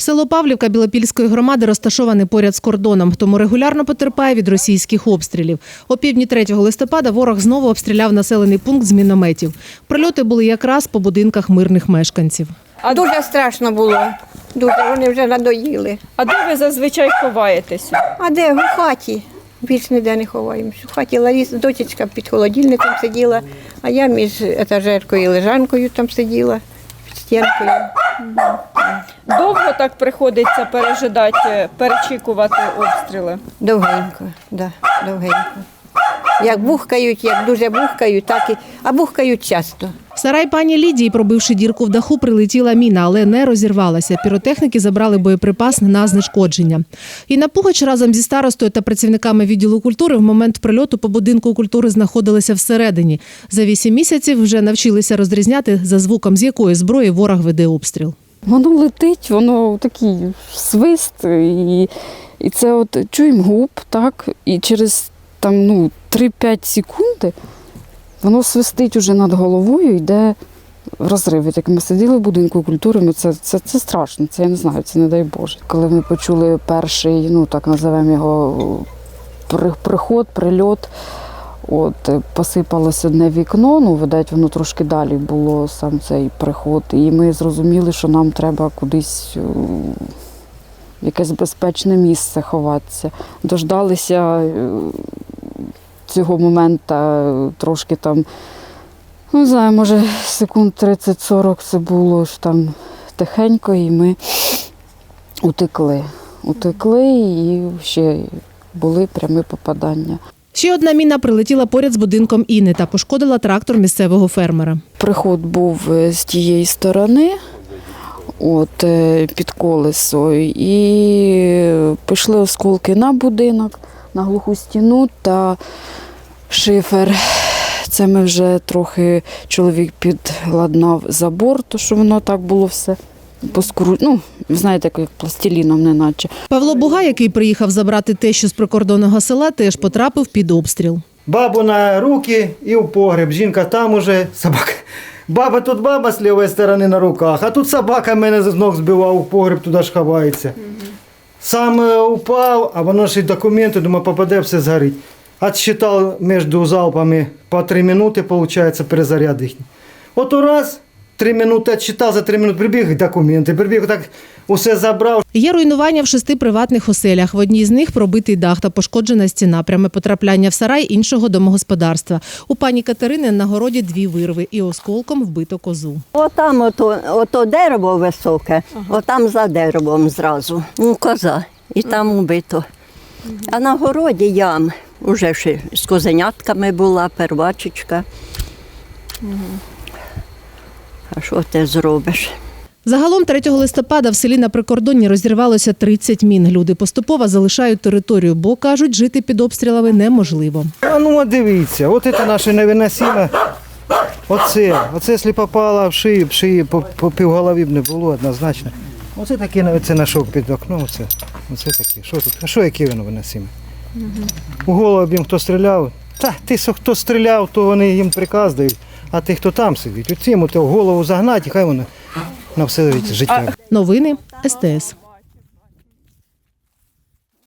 Село Павлівка Білопільської громади розташоване поряд з кордоном, тому регулярно потерпає від російських обстрілів. О півдні 3 листопада ворог знову обстріляв населений пункт з мінометів. Прильоти були якраз по будинках мирних мешканців. А дуже страшно було. Дуже вони вже надоїли. А де ви зазвичай ховаєтеся? А де? В хаті. Більш ніде не ховаємося. В хаті Ларіс, дочечка під холодильником сиділа, а я між етажеркою і лежанкою там сиділа, під стінкою. Довго так приходиться пережидати, перечікувати обстріли? Довгенько, да, довгенько. Як бухкають, як дуже бухкають, так і. А бухкають часто. Сарай пані Лідії, пробивши дірку в даху, прилетіла міна, але не розірвалася. Піротехніки забрали боєприпас на знешкодження. Інна Пугач разом зі старостою та працівниками відділу культури в момент прильоту по будинку культури знаходилися всередині. За вісім місяців вже навчилися розрізняти, за звуком з якої зброї ворог веде обстріл. Воно летить, воно такий свист, і, і це от чуємо губ, так, і через там, ну, 3-5 секунди воно свистить уже над головою, йде розрив. Як ми сиділи в будинку культури, ну це, це, це страшно, це я не знаю, це не дай Боже. Коли ми почули перший, ну так називаємо його приход, прильот. От е, посипалось одне вікно, ну видать, воно трошки далі було сам цей приход. І ми зрозуміли, що нам треба кудись е, якесь безпечне місце ховатися. Дождалися е, цього моменту трошки там, ну не знаю, може секунд 30-40 це було ж там тихенько, і ми утекли. Утекли і ще були прямі попадання. Ще одна міна прилетіла поряд з будинком Інни та пошкодила трактор місцевого фермера. Приход був е, з тієї сторони, от, е, під колесо, і пішли осколки на будинок, на глуху стіну та шифер. Це ми вже трохи чоловік підладнав забор, то що воно так було все поскру... Ну, знаєте, як пластиліном, неначе. Павло Буга, який приїхав забрати те, що з прикордонного села, теж потрапив під обстріл. Бабу на руки і в погреб. Жінка там уже, собака. Баба тут баба з лівої сторони на руках, а тут собака мене з ног збивав у погреб, туди ж ховається. Сам упав, а воно ж і документи, думаю, попаде, все згорить. Отсчитав між залпами по 3 минути, виходить, перезаряд їхній. От раз, 3 минути відчитав, за 3 минути прибіг документи, прибіг так, усе забрав. Є руйнування в шести приватних оселях. В одній з них пробитий дах та пошкоджена стіна. Пряме потрапляння в сарай іншого домогосподарства. У пані Катерини на городі дві вирви і осколком вбито козу. Отам ото, ото дерево високе, отам за деревом зразу. Ну, коза. І там убито. А на городі ям. Уже ще з козенятками була, первачечка. А що ти зробиш? Загалом 3 листопада в селі на прикордонні розірвалося 30 мін. Люди поступово залишають територію, бо кажуть, жити під обстрілами неможливо. А ну от дивіться, от це наше невиносиме. Оце, оце, якщо попало в шию, в шиї по, по півголові б не було однозначно. Оце таке оце знайшов під окном. Оце, оце таке. Що тут? А що яке воно виносиме? У голову б їм хто стріляв. Та ти хто стріляв, то вони їм приказ дають. А ти хто там сидить, у цьому голову загнати, і хай воно на все життя. Новини СТС.